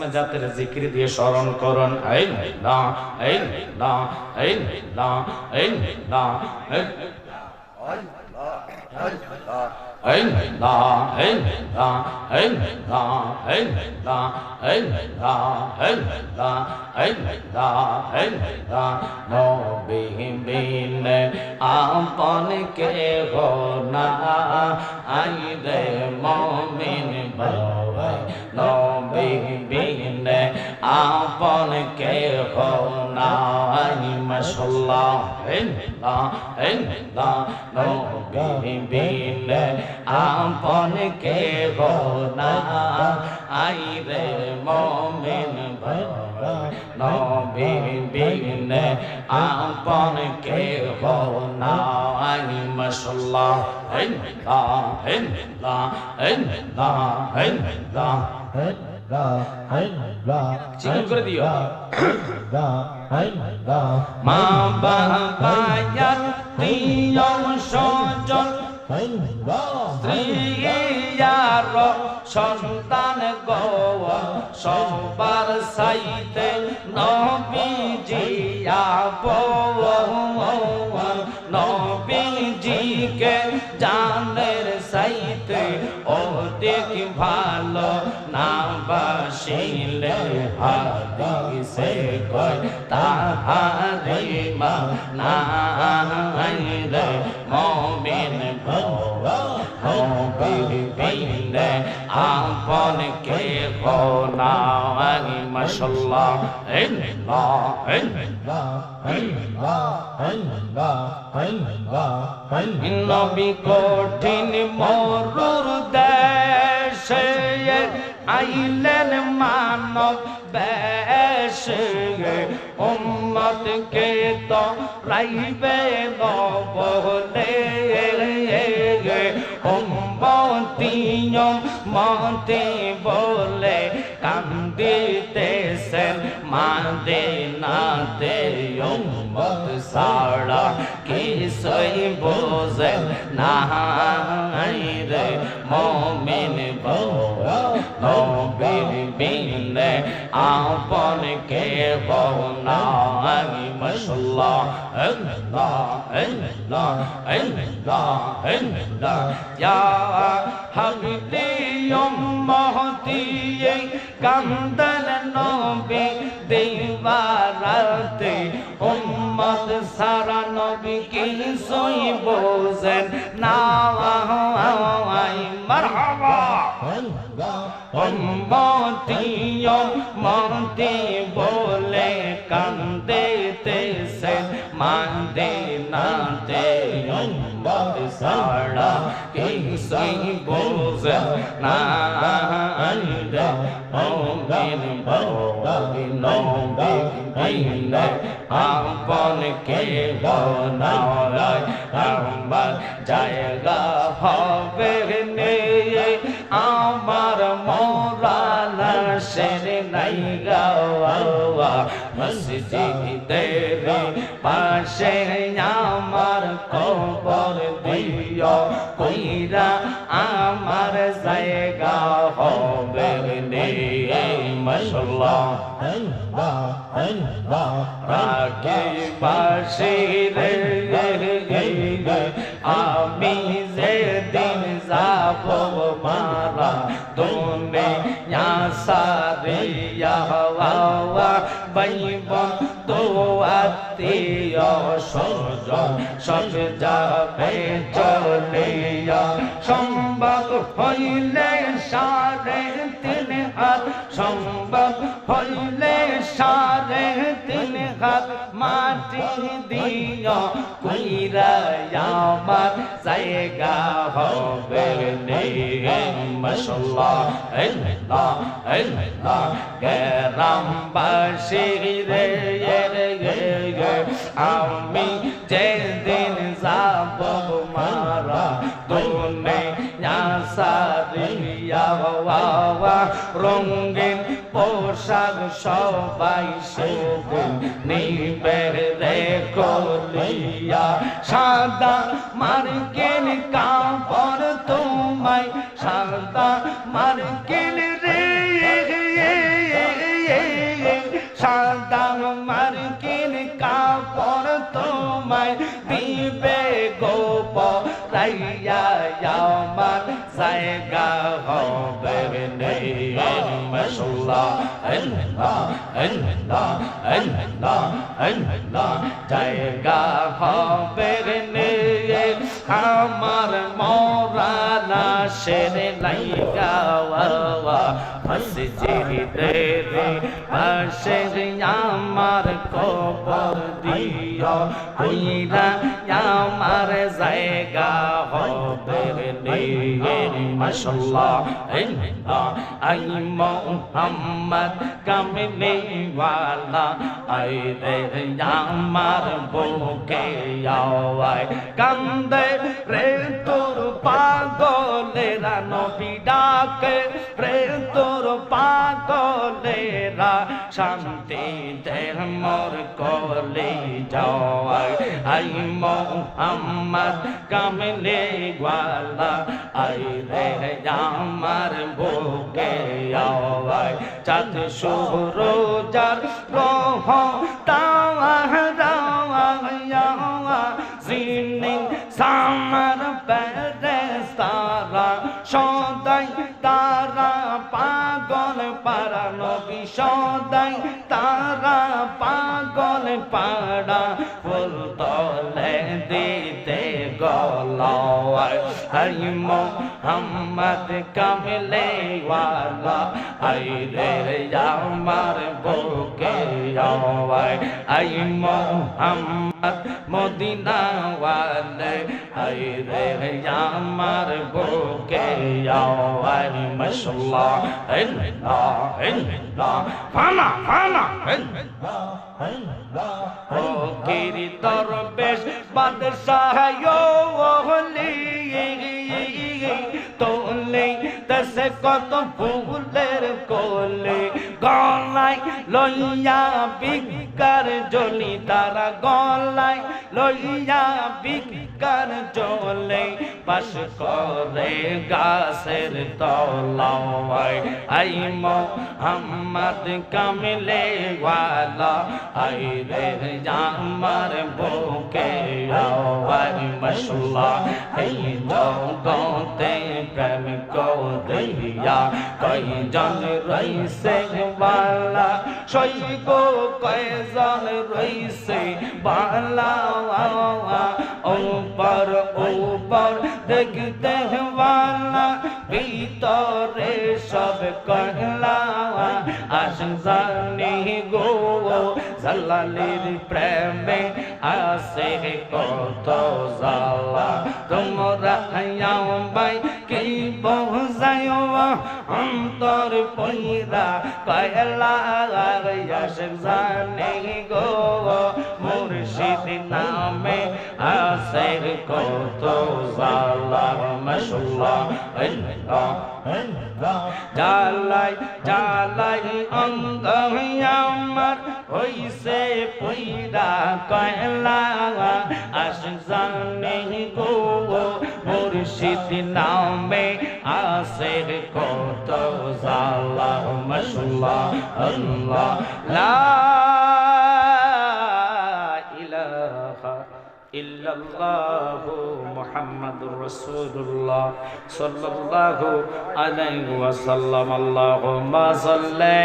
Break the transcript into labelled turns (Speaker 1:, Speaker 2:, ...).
Speaker 1: ইসমে জাতের জিকির দিয়ে স্মরণ করুন এই না এই না এই না এই না এই Hey la, hey la, hey la, hey la, hey la, hey la, hey la, hey la, নবী বিনে আপন কে গো না আইরে মমিন বাবাই নবী বিনে আপন কে গো না আই মাশাল্লাহ hey la, hey la, নবী বিনে আপন কে না আইরে মমিন বাবা নবী বিনে আপন কে গো না আই মাশাল্লাহ হে লা হে লা হে লা হে লা চিকন করে দিও। মা বাবা প্রিয় সজন স্ত্রীয়ার সন্তান গো সবার সাইতে নবীজিয়া নবীজিকে জানের সাইতে অধিক ভালো। বাসিলে হাদিসে কয় তাহারি মা না রে মমিন বিনে আপন কে না মশাল্লাহ নবী কঠিন মরুর দেশে আইলেন মানব বেশে উম্মত কে তো রাইবে বলে উম্মতিয়ম মতে বলে কান্দিতেছেন মাদিনাতে। উম্মত সারা কিছুই বোঝেন না রে। মমিন নবীর বিনে আপন কে বনা মশাল্লাহ, আল্লাহ আল্লাহ আল্লাহ আল্লাহ। ইয়া হাবিলি উম্মতি কান্দন নবী দেওয়ারাতে উম্মত সারা নবী কি সই বোঝেন না উম্মতি উম্মতি বলে কান্দেতেছে মাদিনাতে উম্মত সারা কি সই বোঝেন না রে মমিন বলি নবী বিনে আপন কে বনায় আমার জায়গা হবে নে, আমার মসজিদের পাশে আমার কবর দিও, কইরা আমার জায়গা হবে নে মশাল্লাহ রাখে পাশে আমি যে দিন যাব মারা দোনে সারিয়া বাইব তো আত্মীয় সজন সব যাবে চলিয়া সম্ভব হইলে সারে তিন হাত, সম্ভব হইলে সারে তিন হাত মাটি দিও, কইরা আমার জায়গা হবে মশাল্লাহ, আল্লাহ আল্লাহ গরাম বাসি রে আমি যেদিন যাব মারা তোনে সারিয়া রঙ্গিন পোশাক সবাই সেদিন নিবে রে সাদা মার্কিন কাপড় তোমায়, সাদা মার্কিন রে সাদা মার্কিন কাপড় তোমায়, দিবে গোপ রাইয়া আমার জায়গা হবে মশলা জায়গা হবে। শের লাইগা মসজিদ রে, পাশের আমার কবর দিও। কইরা আমার জায়গা হবে নিয়ে, মাশাল্লাহ। আই মোহাম্মদ কামলে ওয়ালা আই রে আমার বুকে আওয়ায় রে তোর পাগলেরা নবী ডাকে রে তোর পাগলেরা শান্তি দের মোর কলে যাওয়ায়। আই মোহাম্মদ কামলে ওয়ালা আই রে আমার বুকে আওয়ায়। চাঁদ সুরজার রহ পাগল পারা নবী সদাই, তারা পাগল, পাড়া ফুল তলে দিতে গল হরি মোহাম্মদ কামলে ওয়ালা আই রে আমার বুকে আওয়ায় আই মোহাম্মদ মদিনা ওয়ালে আই রে আমার বুকে আওয়ায়। মশলা ইল্লা ইল্লা ফানা ফানা ও গিরি দরবেশ বাদশাহ ওহলি তোলে দশে কত ফুলের কোলে। গলায় লইয়া বিকার জলি তারা গলায় লইয়া বিকার জলে পাশ করে গাছের তলাওয়ায় আই মোহাম্মদ কামলে ওয়ালা আই রে আমার বুকে আওয়াজ মশলা। এই জগতে প্রেম কো দিয়া কই জন রইছে বালা? সই গো কয় জন রইছে বালা? ওপর ওপর দেখতে বালা। ভিতরে সব কহলা আসজানি গো, জালালির প্রেমে আসে কত জালা তোমরা বাই কি বহুজায়ো অন্তর পইরা কয়লা আসজানি গো, মুর্শিদ নামে আসে কত জালা মশলা জালাই জালাই অঙ্গ আমার হইছে পইরা কয়লা আস জানে গো মুর্শিদ নামে আসে কত জালা মশলা আল্লাহ লা আলাইহি ওয়াসাল্লাম। আল্লাহুম্মা সাল্লি